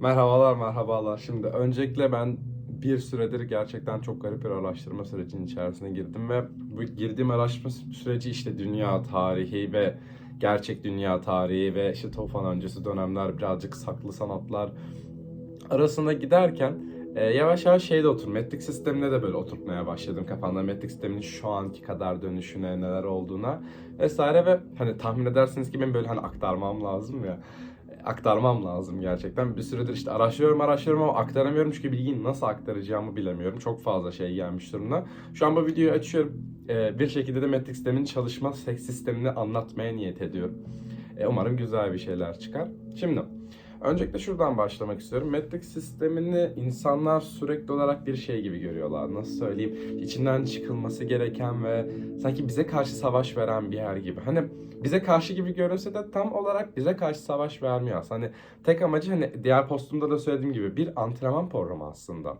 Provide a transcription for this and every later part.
Merhabalar merhabalar. Şimdi öncelikle ben bir süredir gerçekten çok garip bir araştırma sürecinin içerisine girdim ve bu girdiğim araştırma süreci işte dünya tarihi ve gerçek dünya tarihi ve işte Tufan öncesi dönemler birazcık saklı sanatlar arasında giderken e, yavaş yavaş şeyde otur. Metrik sistemine de böyle oturtmaya başladım kafamda. Metrik sisteminin şu anki kadar dönüşüne, neler olduğuna vesaire ve hani tahmin edersiniz ki ben böyle hani aktarmam lazım ya aktarmam lazım gerçekten. Bir süredir işte araştırıyorum araştırıyorum ama aktaramıyorum çünkü bilgiyi nasıl aktaracağımı bilemiyorum. Çok fazla şey gelmiş durumda. Şu an bu videoyu açıyorum. Ee, bir şekilde de metrik sistemin çalışma sistemini anlatmaya niyet ediyorum. Ee, umarım güzel bir şeyler çıkar. Şimdi öncelikle şuradan başlamak istiyorum. Metrik sistemini insanlar sürekli olarak bir şey gibi görüyorlar. Nasıl söyleyeyim? İçinden çıkılması gereken ve sanki bize karşı savaş veren bir yer gibi. Hani bize karşı gibi görünse de tam olarak bize karşı savaş vermiyor. Hani tek amacı hani diğer postumda da söylediğim gibi bir antrenman programı aslında.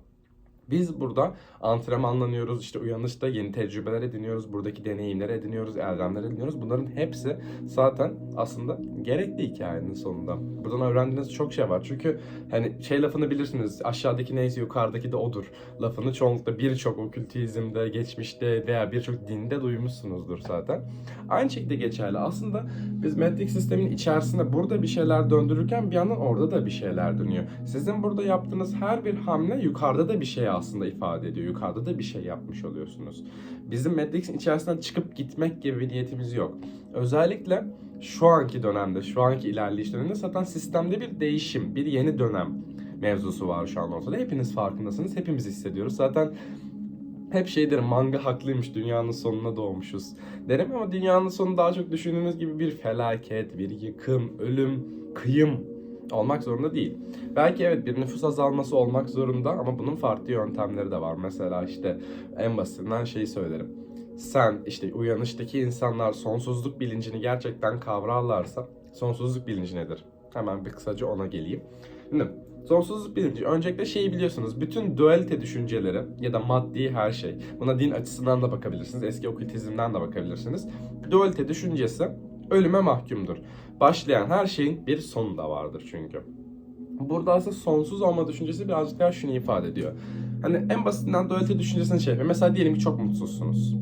Biz burada antrenmanlanıyoruz, işte uyanışta yeni tecrübeler ediniyoruz, buradaki deneyimleri ediniyoruz, erdemler ediniyoruz. Bunların hepsi zaten aslında gerekli hikayenin sonunda. Buradan öğrendiğiniz çok şey var. Çünkü hani şey lafını bilirsiniz, aşağıdaki neyse yukarıdaki de odur. Lafını çoğunlukla birçok okültizmde, geçmişte veya birçok dinde duymuşsunuzdur zaten. Aynı şekilde geçerli. Aslında biz metrik sistemin içerisinde burada bir şeyler döndürürken bir yandan orada da bir şeyler dönüyor. Sizin burada yaptığınız her bir hamle yukarıda da bir şey aslında ifade ediyor. Yukarıda da bir şey yapmış oluyorsunuz. Bizim Matrix'in içerisinden çıkıp gitmek gibi bir niyetimiz yok. Özellikle şu anki dönemde, şu anki ilerleyiş döneminde zaten sistemde bir değişim, bir yeni dönem mevzusu var şu an ortada. Hepiniz farkındasınız, hepimiz hissediyoruz. Zaten hep şey derim manga haklıymış dünyanın sonuna doğmuşuz derim ama dünyanın sonu daha çok düşündüğünüz gibi bir felaket, bir yıkım, ölüm, kıyım olmak zorunda değil. Belki evet bir nüfus azalması olmak zorunda ama bunun farklı yöntemleri de var. Mesela işte en basitinden şeyi söylerim. Sen işte uyanıştaki insanlar sonsuzluk bilincini gerçekten kavrarlarsa sonsuzluk bilinci nedir? Hemen bir kısaca ona geleyim. Şimdi sonsuzluk bilinci öncelikle şeyi biliyorsunuz. Bütün dualite düşünceleri ya da maddi her şey. Buna din açısından da bakabilirsiniz. Eski okültizmden de bakabilirsiniz. Dualite düşüncesi ölüme mahkumdur. Başlayan her şeyin bir sonu da vardır çünkü. Burada aslında sonsuz olma düşüncesi birazcık daha şunu ifade ediyor. Hani en basitinden dualite düşüncesini şey yapıyor. Mesela diyelim ki çok mutsuzsunuz.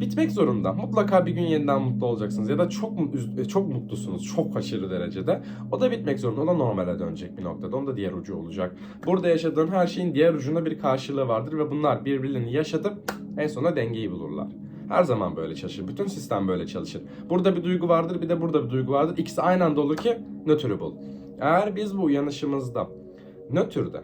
Bitmek zorunda. Mutlaka bir gün yeniden mutlu olacaksınız. Ya da çok üz- çok mutlusunuz. Çok aşırı derecede. O da bitmek zorunda. O da normale dönecek bir noktada. Onun da diğer ucu olacak. Burada yaşadığın her şeyin diğer ucunda bir karşılığı vardır ve bunlar birbirlerini yaşatıp en sonunda dengeyi bulurlar. Her zaman böyle çalışır. Bütün sistem böyle çalışır. Burada bir duygu vardır, bir de burada bir duygu vardır. İkisi aynı anda olur ki nötrü. Eğer biz bu uyanışımızda nötrde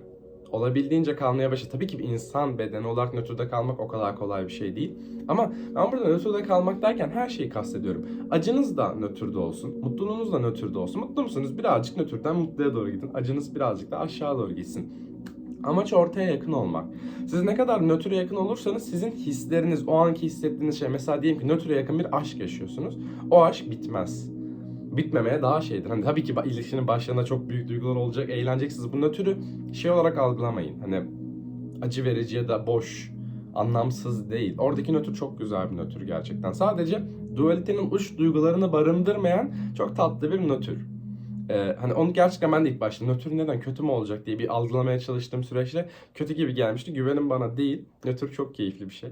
olabildiğince kalmaya başla. Tabii ki bir insan bedeni olarak nötrde kalmak o kadar kolay bir şey değil. Ama ben burada nötrde kalmak derken her şeyi kastediyorum. Acınız da nötrde olsun, mutluluğunuz da nötrde olsun. Mutlu musunuz? Birazcık nötrden mutluya doğru gidin. Acınız birazcık da aşağı doğru gitsin. Amaç ortaya yakın olmak. Siz ne kadar nötre yakın olursanız sizin hisleriniz, o anki hissettiğiniz şey mesela diyelim ki nötre yakın bir aşk yaşıyorsunuz. O aşk bitmez. Bitmemeye daha şeydir. Hani tabii ki ilişkinin başlarında çok büyük duygular olacak, eğleneceksiniz. Bu nötrü şey olarak algılamayın. Hani acı verici ya da boş, anlamsız değil. Oradaki nötr çok güzel bir nötr gerçekten. Sadece dualitenin uç duygularını barındırmayan çok tatlı bir nötr. Ee, hani onu gerçekten ben de ilk başta nötr neden kötü mü olacak diye bir algılamaya çalıştığım süreçte kötü gibi gelmişti. Güvenin bana değil. Nötr çok keyifli bir şey.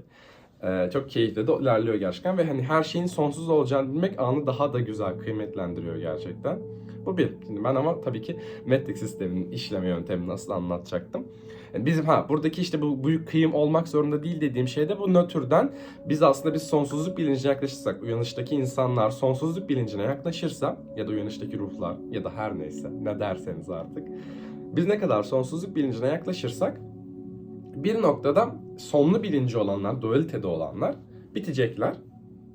Ee, çok keyifli de ilerliyor gerçekten ve hani her şeyin sonsuz olacağını bilmek anı daha da güzel kıymetlendiriyor gerçekten. Bu bir. Şimdi ben ama tabii ki metrik sisteminin işleme yöntemini nasıl anlatacaktım. Yani bizim ha buradaki işte bu büyük kıyım olmak zorunda değil dediğim şey de bu nötrden biz aslında biz sonsuzluk bilincine yaklaşırsak, uyanıştaki insanlar sonsuzluk bilincine yaklaşırsa ya da uyanıştaki ruhlar ya da her neyse ne derseniz artık. Biz ne kadar sonsuzluk bilincine yaklaşırsak bir noktada sonlu bilinci olanlar, dualitede olanlar bitecekler.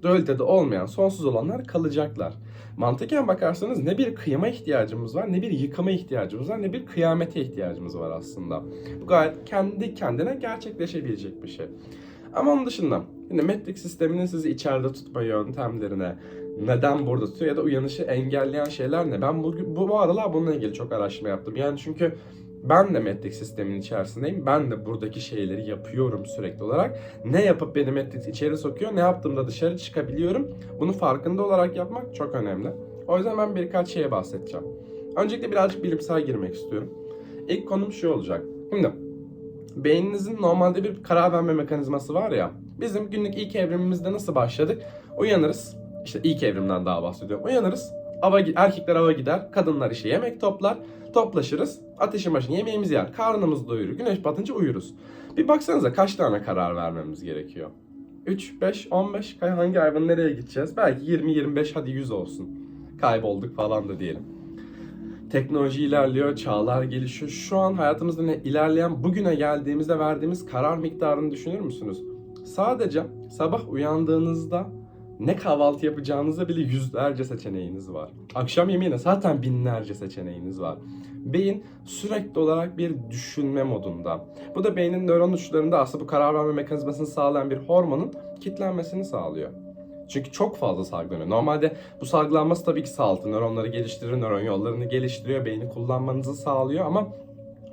Dualitede olmayan, sonsuz olanlar kalacaklar. Mantıken bakarsanız ne bir kıyıma ihtiyacımız var, ne bir yıkıma ihtiyacımız var, ne bir kıyamete ihtiyacımız var aslında. Bu gayet kendi kendine gerçekleşebilecek bir şey. Ama onun dışında yine metrik sisteminin sizi içeride tutma yöntemlerine, neden burada tutuyor ya da uyanışı engelleyen şeyler ne? Ben bu, bu, bu aralar bununla ilgili çok araştırma yaptım. Yani çünkü ben de metrik sistemin içerisindeyim. Ben de buradaki şeyleri yapıyorum sürekli olarak. Ne yapıp beni metrik içeri sokuyor, ne yaptığımda dışarı çıkabiliyorum. Bunu farkında olarak yapmak çok önemli. O yüzden ben birkaç şeye bahsedeceğim. Öncelikle birazcık bilimsel girmek istiyorum. İlk konum şu olacak. Şimdi beyninizin normalde bir karar verme mekanizması var ya. Bizim günlük ilk evrimimizde nasıl başladık? Uyanırız. İşte ilk evrimden daha bahsediyorum. Uyanırız. Ava, erkekler ava gider. Kadınlar işte yemek toplar. Toplaşırız. Ateşin başına yemeğimizi yer. Karnımız doyurur. Güneş batınca uyuruz. Bir baksanıza kaç tane karar vermemiz gerekiyor? 3, 5, 15 hangi hayvan nereye gideceğiz? Belki 20, 25 hadi 100 olsun. Kaybolduk falan da diyelim. Teknoloji ilerliyor, çağlar gelişiyor. Şu an hayatımızda ne ilerleyen bugüne geldiğimizde verdiğimiz karar miktarını düşünür müsünüz? Sadece sabah uyandığınızda ne kahvaltı yapacağınıza bile yüzlerce seçeneğiniz var. Akşam yemeğine zaten binlerce seçeneğiniz var. Beyin sürekli olarak bir düşünme modunda. Bu da beynin nöron uçlarında aslında bu karar verme mekanizmasını sağlayan bir hormonun kitlenmesini sağlıyor. Çünkü çok fazla salgılanıyor. Normalde bu salgılanması tabii ki sağlıklı. Nöronları geliştirir, nöron yollarını geliştiriyor, beyni kullanmanızı sağlıyor ama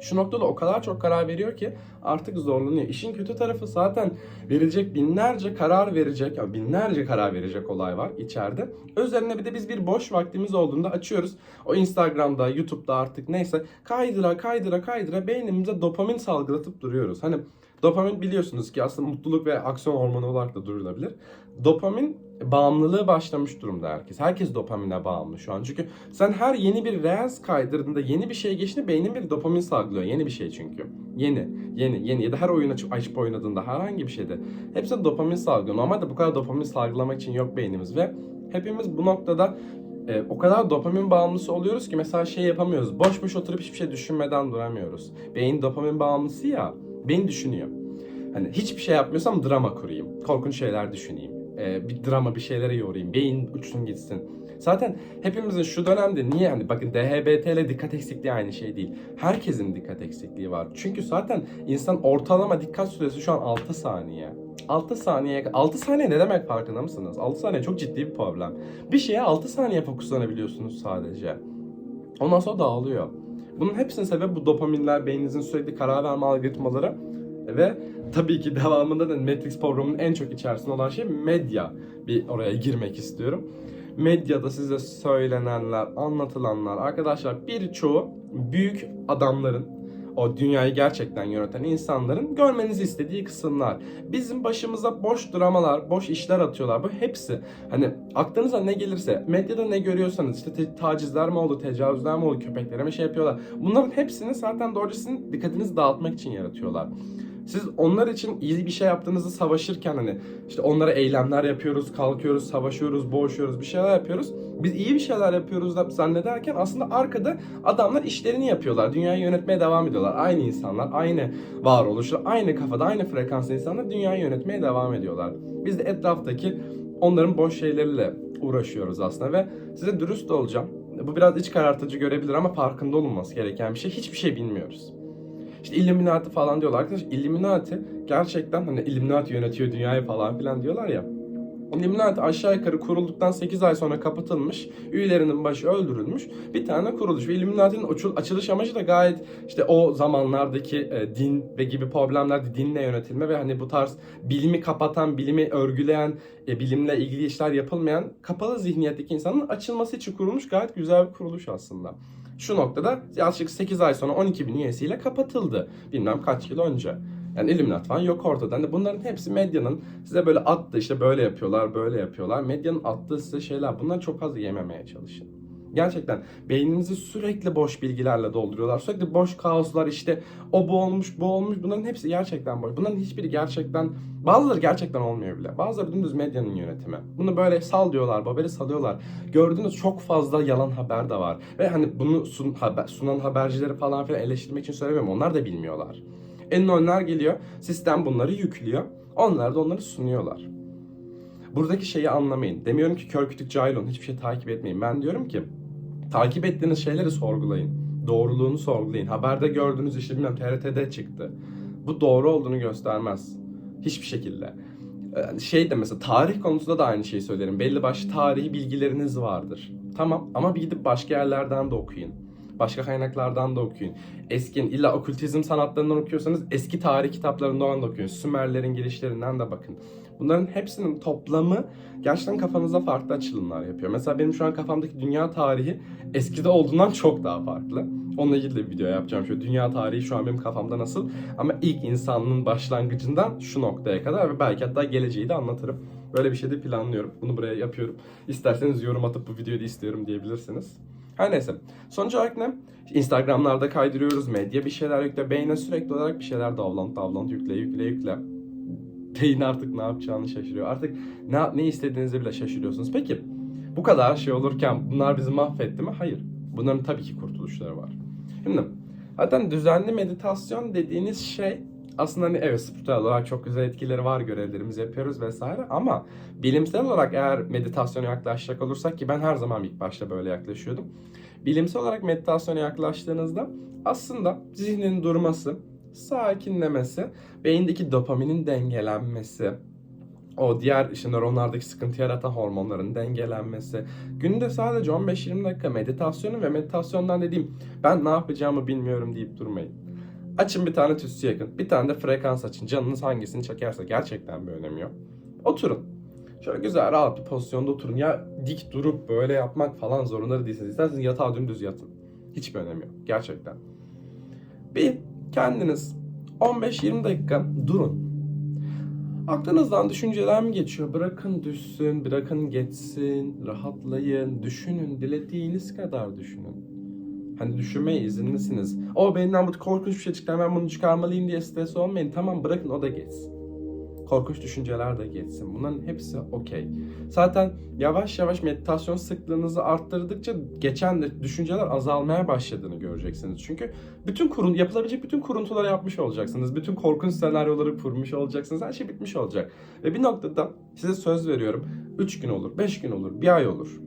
şu noktada o kadar çok karar veriyor ki artık zorlanıyor. İşin kötü tarafı zaten verilecek binlerce karar verecek, yani binlerce karar verecek olay var içeride. Üzerine bir de biz bir boş vaktimiz olduğunda açıyoruz. O Instagram'da, YouTube'da artık neyse kaydıra kaydıra kaydıra beynimize dopamin salgılatıp duruyoruz. Hani dopamin biliyorsunuz ki aslında mutluluk ve aksiyon hormonu olarak da durulabilir. Dopamin bağımlılığı başlamış durumda herkes. Herkes dopamine bağımlı şu an. Çünkü sen her yeni bir reels kaydırdığında yeni bir şeye geçtiğinde beynin bir dopamin salgılıyor. Yeni bir şey çünkü. Yeni, yeni, yeni ya da her oyun açıp, açıp oynadığında herhangi bir şeyde hepsinde dopamin salgılıyor. Normalde bu kadar dopamin salgılamak için yok beynimiz ve hepimiz bu noktada e, o kadar dopamin bağımlısı oluyoruz ki mesela şey yapamıyoruz. Boş boş oturup hiçbir şey düşünmeden duramıyoruz. Beyin dopamin bağımlısı ya. Beyin düşünüyor. Hani hiçbir şey yapmıyorsam drama kurayım. Korkunç şeyler düşüneyim. Ee, bir drama bir şeylere yorayım. Beyin uçsun gitsin. Zaten hepimizin şu dönemde niye hani bakın DHBT ile dikkat eksikliği aynı şey değil. Herkesin dikkat eksikliği var. Çünkü zaten insan ortalama dikkat süresi şu an 6 saniye. 6 saniye 6 saniye ne demek farkında mısınız? 6 saniye çok ciddi bir problem. Bir şeye 6 saniye fokuslanabiliyorsunuz sadece. Ondan sonra dağılıyor. Bunun hepsinin sebebi bu dopaminler, beyninizin sürekli karar verme algoritmaları ve tabii ki devamında da Matrix programının en çok içerisinde olan şey medya. Bir oraya girmek istiyorum. Medyada size söylenenler, anlatılanlar, arkadaşlar birçoğu büyük adamların, o dünyayı gerçekten yöneten insanların görmenizi istediği kısımlar. Bizim başımıza boş dramalar, boş işler atıyorlar. Bu hepsi hani aklınıza ne gelirse, medyada ne görüyorsanız işte te- tacizler mi oldu, tecavüzler mi oldu, köpeklere mi şey yapıyorlar. Bunların hepsini zaten doğrusu dikkatinizi dağıtmak için yaratıyorlar. Siz onlar için iyi bir şey yaptığınızı savaşırken hani işte onlara eylemler yapıyoruz, kalkıyoruz, savaşıyoruz, boğuşuyoruz, bir şeyler yapıyoruz. Biz iyi bir şeyler yapıyoruz da zannederken aslında arkada adamlar işlerini yapıyorlar. Dünyayı yönetmeye devam ediyorlar. Aynı insanlar, aynı varoluşlar, aynı kafada, aynı frekanslı insanlar dünyayı yönetmeye devam ediyorlar. Biz de etraftaki onların boş şeyleriyle uğraşıyoruz aslında ve size dürüst olacağım. Bu biraz iç karartıcı görebilir ama farkında olunması gereken bir şey. Hiçbir şey bilmiyoruz. İşte Illuminati falan diyorlar. Arkadaşlar Illuminati gerçekten hani Illuminati yönetiyor dünyayı falan filan diyorlar ya. Illuminati aşağı yukarı kurulduktan 8 ay sonra kapatılmış. Üyelerinin başı öldürülmüş. Bir tane kuruluş. Ve Illuminati'nin açıl- açılış amacı da gayet işte o zamanlardaki e, din ve gibi problemlerde dinle yönetilme ve hani bu tarz bilimi kapatan, bilimi örgüleyen, e, bilimle ilgili işler yapılmayan kapalı zihniyetteki insanın açılması için kurulmuş gayet güzel bir kuruluş aslında. Şu noktada yaklaşık 8 ay sonra 12 bin üyesiyle kapatıldı. Bilmem kaç yıl önce. Yani Illuminati falan yok ortada. Hani bunların hepsi medyanın size böyle attı işte böyle yapıyorlar, böyle yapıyorlar. Medyanın attığı size şeyler. Bunları çok fazla yememeye çalışın. Gerçekten beyninizi sürekli boş bilgilerle dolduruyorlar. Sürekli boş kaoslar işte o bu olmuş, bu olmuş. Bunların hepsi gerçekten boş. Bunların hiçbiri gerçekten, bazıları gerçekten olmuyor bile. Bazıları dümdüz medyanın yönetimi. Bunu böyle sal diyorlar, haberi salıyorlar. Gördüğünüz çok fazla yalan haber de var. Ve hani bunu sun, haber, sunan habercileri falan filan eleştirmek için söylemiyorum. Onlar da bilmiyorlar. En önler geliyor. Sistem bunları yüklüyor. Onlar da onları sunuyorlar. Buradaki şeyi anlamayın. Demiyorum ki kör kütük cahil olun. Hiçbir şey takip etmeyin. Ben diyorum ki takip ettiğiniz şeyleri sorgulayın. Doğruluğunu sorgulayın. Haberde gördüğünüz işte bilmem TRT'de çıktı. Bu doğru olduğunu göstermez. Hiçbir şekilde. Ee, Şey de mesela tarih konusunda da aynı şeyi söylerim. Belli başlı tarihi bilgileriniz vardır. Tamam ama bir gidip başka yerlerden de okuyun. Başka kaynaklardan da okuyun. Eski illa okültizm sanatlarından okuyorsanız eski tarih kitaplarından da okuyun. Sümerlerin girişlerinden de bakın. Bunların hepsinin toplamı gerçekten kafanızda farklı açılımlar yapıyor. Mesela benim şu an kafamdaki dünya tarihi eskide olduğundan çok daha farklı. Onunla ilgili de bir video yapacağım. Şöyle dünya tarihi şu an benim kafamda nasıl ama ilk insanlığın başlangıcından şu noktaya kadar ve belki hatta geleceği de anlatırım. Böyle bir şey de planlıyorum. Bunu buraya yapıyorum. İsterseniz yorum atıp bu videoyu da istiyorum diyebilirsiniz. Her neyse. Sonuç olarak ne? Instagram'larda kaydırıyoruz. Medya bir şeyler yükle. Beyne sürekli olarak bir şeyler davlant davlant yükle yükle yükle. Beyin artık ne yapacağını şaşırıyor. Artık ne, ne istediğinizi bile şaşırıyorsunuz. Peki bu kadar şey olurken bunlar bizi mahvetti mi? Hayır. Bunların tabii ki kurtuluşları var. Şimdi zaten düzenli meditasyon dediğiniz şey aslında hani evet spiritüel olarak çok güzel etkileri var görevlerimizi yapıyoruz vesaire ama bilimsel olarak eğer meditasyona yaklaşacak olursak ki ben her zaman ilk başta böyle yaklaşıyordum. Bilimsel olarak meditasyona yaklaştığınızda aslında zihnin durması, sakinlemesi, beyindeki dopaminin dengelenmesi, o diğer işte nöronlardaki sıkıntı yaratan hormonların dengelenmesi, günde sadece 15-20 dakika meditasyonun ve meditasyondan dediğim ben ne yapacağımı bilmiyorum deyip durmayın. Açın bir tane tütsü yakın, bir tane de frekans açın. Canınız hangisini çekerse gerçekten bir önemi yok. Oturun. Şöyle güzel rahat bir pozisyonda oturun. Ya dik durup böyle yapmak falan zorunda değilsiniz. İsterseniz yatağa dümdüz yatın. Hiçbir önemi yok. Gerçekten. Bir kendiniz 15-20 dakika durun. Aklınızdan düşünceler mi geçiyor? Bırakın düşsün, bırakın geçsin, rahatlayın, düşünün, dilediğiniz kadar düşünün. Hani düşünmeye izinlisiniz. O benden bu korkunç bir şey çıktı ben bunu çıkarmalıyım diye stres olmayın. Tamam bırakın o da geçsin. Korkunç düşünceler de geçsin. Bunların hepsi okey. Zaten yavaş yavaş meditasyon sıklığınızı arttırdıkça geçen de düşünceler azalmaya başladığını göreceksiniz. Çünkü bütün kurun yapılabilecek bütün kuruntuları yapmış olacaksınız. Bütün korkunç senaryoları kurmuş olacaksınız. Her şey bitmiş olacak. Ve bir noktada size söz veriyorum. 3 gün olur, 5 gün olur, bir ay olur.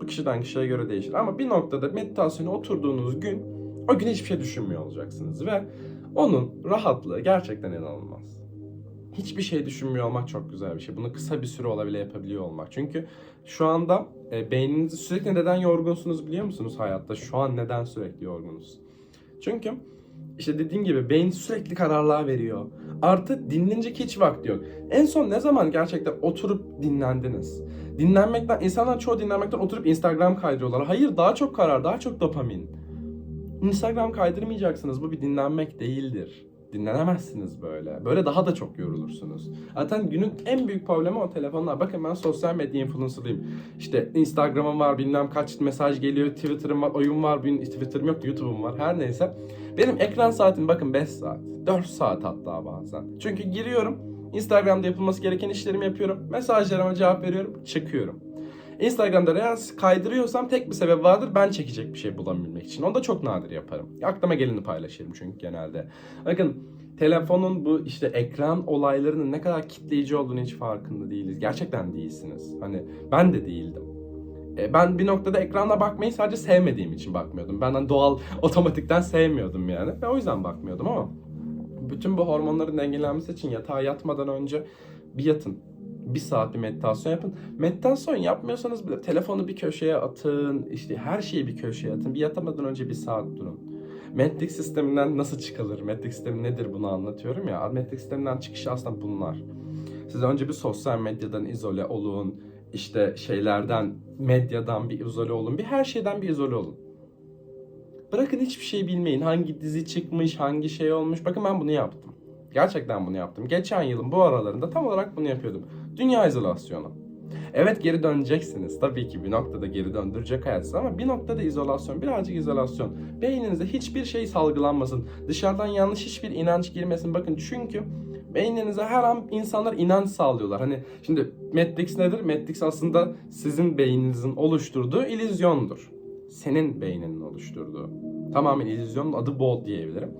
Bu kişiden kişiye göre değişir. Ama bir noktada meditasyona oturduğunuz gün o gün hiçbir şey düşünmüyor olacaksınız. Ve onun rahatlığı gerçekten inanılmaz. Hiçbir şey düşünmüyor olmak çok güzel bir şey. Bunu kısa bir süre olabile yapabiliyor olmak. Çünkü şu anda e, beyninizi sürekli neden yorgunsunuz biliyor musunuz hayatta? Şu an neden sürekli yorgunuz? Çünkü işte dediğim gibi beyin sürekli kararlar veriyor. Artı dinlenecek hiç vakti yok. En son ne zaman gerçekten oturup dinlendiniz? Dinlenmekten, insanlar çoğu dinlenmekten oturup Instagram kaydırıyorlar. Hayır daha çok karar, daha çok dopamin. Instagram kaydırmayacaksınız. Bu bir dinlenmek değildir. Dinlenemezsiniz böyle. Böyle daha da çok yorulursunuz. Zaten günün en büyük problemi o telefonlar. Bakın ben sosyal medya influencer'ıyım. İşte Instagram'ım var, bilmem kaç mesaj geliyor, Twitter'ım var, oyun var, benim Twitter'ım yok, YouTube'um var. Her neyse. Benim ekran saatim bakın 5 saat. 4 saat hatta bazen. Çünkü giriyorum, Instagram'da yapılması gereken işlerimi yapıyorum. Mesajlarıma cevap veriyorum, çıkıyorum. Instagram'da Reels kaydırıyorsam tek bir sebep vardır. Ben çekecek bir şey bulabilmek için. Onu da çok nadir yaparım. Aklıma geleni paylaşırım çünkü genelde. Bakın telefonun bu işte ekran olaylarının ne kadar kitleyici olduğunu hiç farkında değiliz. Gerçekten değilsiniz. Hani ben de değildim. E, ben bir noktada ekrana bakmayı sadece sevmediğim için bakmıyordum. Benden doğal otomatikten sevmiyordum yani. Ve o yüzden bakmıyordum ama bütün bu hormonların dengelenmesi için yatağa yatmadan önce bir yatın bir saat bir meditasyon yapın. Meditasyon yapmıyorsanız bile telefonu bir köşeye atın, işte her şeyi bir köşeye atın. Bir yatamadan önce bir saat durun. Matrix sisteminden nasıl çıkılır? Matrix sistemi nedir bunu anlatıyorum ya. Matrix sisteminden çıkışı aslında bunlar. Siz önce bir sosyal medyadan izole olun. işte şeylerden, medyadan bir izole olun. Bir her şeyden bir izole olun. Bırakın hiçbir şey bilmeyin. Hangi dizi çıkmış, hangi şey olmuş. Bakın ben bunu yaptım. Gerçekten bunu yaptım. Geçen yılın bu aralarında tam olarak bunu yapıyordum. Dünya izolasyonu. Evet geri döneceksiniz. Tabii ki bir noktada geri döndürecek hayat ama bir noktada izolasyon, birazcık izolasyon. Beyninize hiçbir şey salgılanmasın. Dışarıdan yanlış hiçbir inanç girmesin. Bakın çünkü beyninize her an insanlar inanç sağlıyorlar. Hani şimdi Matrix nedir? Matrix aslında sizin beyninizin oluşturduğu illüzyondur. Senin beyninin oluşturduğu. Tamamen illüzyonun adı bol diyebilirim.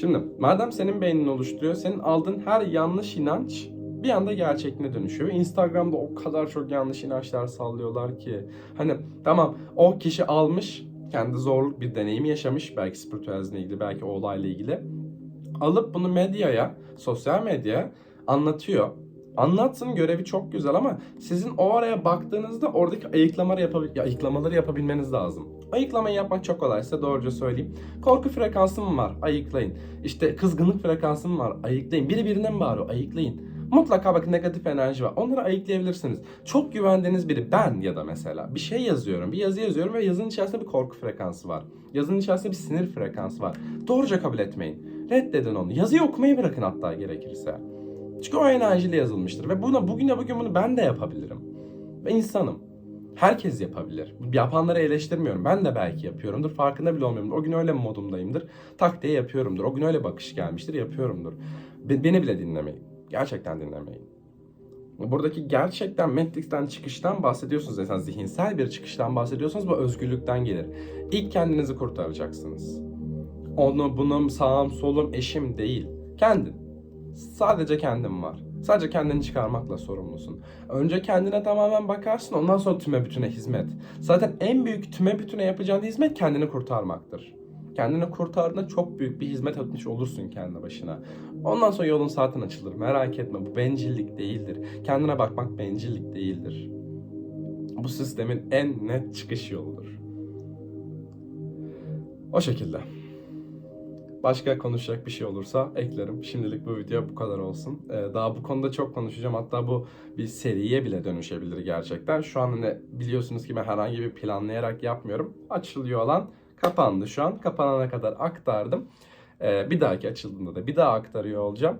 Şimdi madem senin beynini oluşturuyor, senin aldığın her yanlış inanç bir anda gerçekliğine dönüşüyor. Instagram'da o kadar çok yanlış inançlar sallıyorlar ki. Hani tamam o kişi almış, kendi zorluk bir deneyim yaşamış. Belki spiritüalizmle ilgili, belki o olayla ilgili. Alıp bunu medyaya, sosyal medyaya anlatıyor. Anlatsın görevi çok güzel ama sizin o araya baktığınızda oradaki ayıklamaları, yapabil ayıklamaları yapabilmeniz lazım. Ayıklamayı yapmak çok kolay size doğruca söyleyeyim. Korku frekansım var ayıklayın. İşte kızgınlık frekansım var ayıklayın. Biri birine mi bağırıyor ayıklayın. Mutlaka bakın negatif enerji var. Onları ayıklayabilirsiniz. Çok güvendiğiniz biri ben ya da mesela bir şey yazıyorum. Bir yazı yazıyorum ve yazının içerisinde bir korku frekansı var. Yazının içerisinde bir sinir frekansı var. Doğruca kabul etmeyin. Reddedin onu. Yazıyı okumayı bırakın hatta gerekirse. Çünkü o enerjiyle yazılmıştır. Ve buna bugüne bugün bunu ben de yapabilirim. Ve insanım. Herkes yapabilir. Yapanları eleştirmiyorum. Ben de belki yapıyorumdur. Farkında bile olmuyorumdur. O gün öyle modumdayımdır. Tak diye yapıyorumdur. O gün öyle bakış gelmiştir. Yapıyorumdur. Be- beni bile dinlemeyin. Gerçekten dinlemeyin. Buradaki gerçekten Matrix'ten çıkıştan bahsediyorsunuz. Mesela zihinsel bir çıkıştan bahsediyorsanız bu özgürlükten gelir. İlk kendinizi kurtaracaksınız. Onu, bunun, sağım, solum, eşim değil. Kendin. Sadece kendin var. Sadece kendini çıkarmakla sorumlusun. Önce kendine tamamen bakarsın ondan sonra tüme bütüne hizmet. Zaten en büyük tüme bütüne yapacağın hizmet kendini kurtarmaktır. Kendini kurtardığında çok büyük bir hizmet etmiş olursun kendi başına. Ondan sonra yolun zaten açılır. Merak etme bu bencillik değildir. Kendine bakmak bencillik değildir. Bu sistemin en net çıkış yoludur. O şekilde. Başka konuşacak bir şey olursa eklerim. Şimdilik bu video bu kadar olsun. Ee, daha bu konuda çok konuşacağım. Hatta bu bir seriye bile dönüşebilir gerçekten. Şu an hani biliyorsunuz ki ben herhangi bir planlayarak yapmıyorum. Açılıyor alan kapandı şu an. Kapanana kadar aktardım. Ee, bir dahaki açıldığında da bir daha aktarıyor olacağım.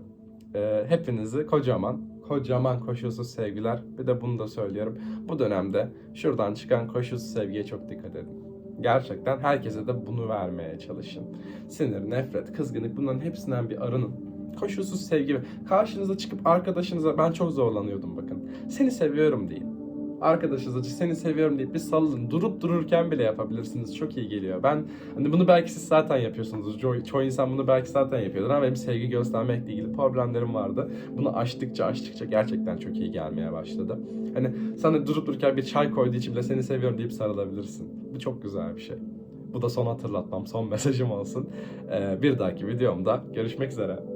Ee, hepinizi kocaman, kocaman koşulsuz sevgiler. Bir de bunu da söylüyorum. Bu dönemde şuradan çıkan koşulsuz sevgiye çok dikkat edin. Gerçekten herkese de bunu vermeye çalışın. Sinir, nefret, kızgınlık bunların hepsinden bir arının. Koşulsuz sevgi. Karşınıza çıkıp arkadaşınıza ben çok zorlanıyordum bakın. Seni seviyorum deyin. Arkadaşınıza seni seviyorum deyip bir salın. Durup dururken bile yapabilirsiniz. Çok iyi geliyor. Ben hani bunu belki siz zaten yapıyorsunuz. Çoğu, çoğu insan bunu belki zaten yapıyordur ama benim sevgi göstermekle ilgili problemlerim vardı. Bunu açtıkça açtıkça gerçekten çok iyi gelmeye başladı. Hani sana durup dururken bir çay koyduğu için bile seni seviyorum deyip sarılabilirsin. Bu çok güzel bir şey. Bu da son hatırlatmam, son mesajım olsun. Ee, bir dahaki videomda görüşmek üzere.